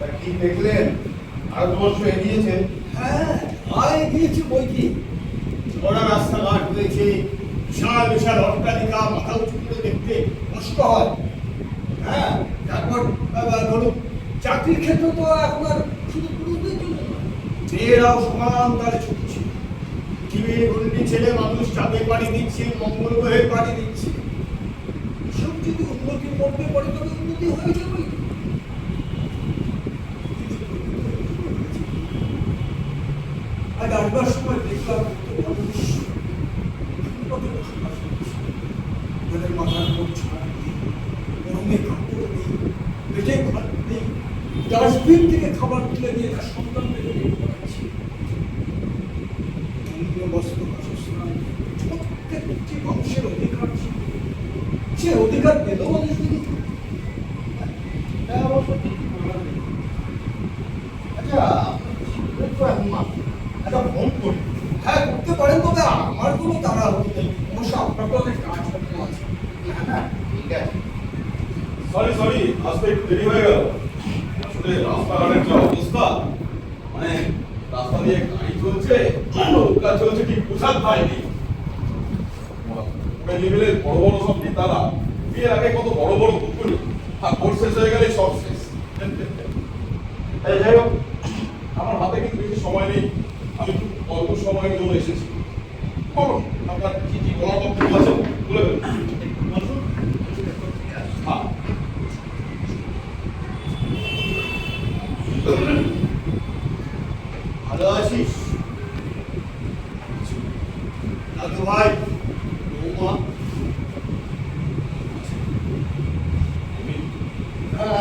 তা কি দেখলেন? ভারতবর্ষ এগিয়েছে? হ্যাঁ আয় গিয়েছে বই কি? চড়া রাস্তাঘাট হয়েছে বিশাল বিশাল অট্টালিকা মাথা উঁচু করে দেখতে কষ্ট হয়। হ্যাঁ তারপর ধরুন চাকরির ক্ষেত্র তো এখন আর শুধু পুরুষদের জন্য মেয়েরাও সমান তালে ছুটছে পৃথিবীর গন্ডি ছেলে মানুষ চাঁদে পাড়ি দিচ্ছে মঙ্গল গ্রহে পাড়ি দিচ্ছে। সব যদি উন্নতির মধ্যে পড়ে তবে উন্নতি হয়ে যাবে। আজ আসবার সময় দেখলাম মানুষ নেই, ডাস্টবিন থেকে খাবার তুলে নিয়ে তার সন্তানদের পেট ভরাচ্ছে। বস্ত্র, বাসস্থান, প্রত্যেকটি মানুষের অধিকার সে অধিকার পেল মানুষগুলো হ্যাঁ। আচ্ছা। একটা ফোন করি। হ্যাঁ করতে পারেন তবে আমার কোনো তাড়াহুড়ো নেই। অবশ্য আপনার অনেক কাজ কর্ম আছে। না না ঠিক আছে। সরি সরি আসতে একটু দেরি হয়ে গেল। আসলে রাস্তাঘাটের যা অবস্থা মানে রাস্তা দিয়ে গাড়ি চলছে নৌকা চলছে ঠিক পোশাক পায়নি লেভেলের বড় বড় সব নেতারা বিয়ের আগে কত বড় বড় পুকুরি আর ভোট শেষ হয়ে গেলে সব শেষ। যাই হোক আমার হাতে কিন্তু বেশি সময় নেই। আমি খুব অল্প সময়ের জন্য এসেছি। বলুন আপনার কি কি বলার বক্তব্য আছে? বলে হ্যাঁ। ভালো আছিস? দাদু ভাই বৌমা।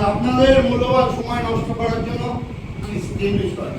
আপনাদের মূল্যবান সময় নষ্ট করার জন্য আমি বিষয়।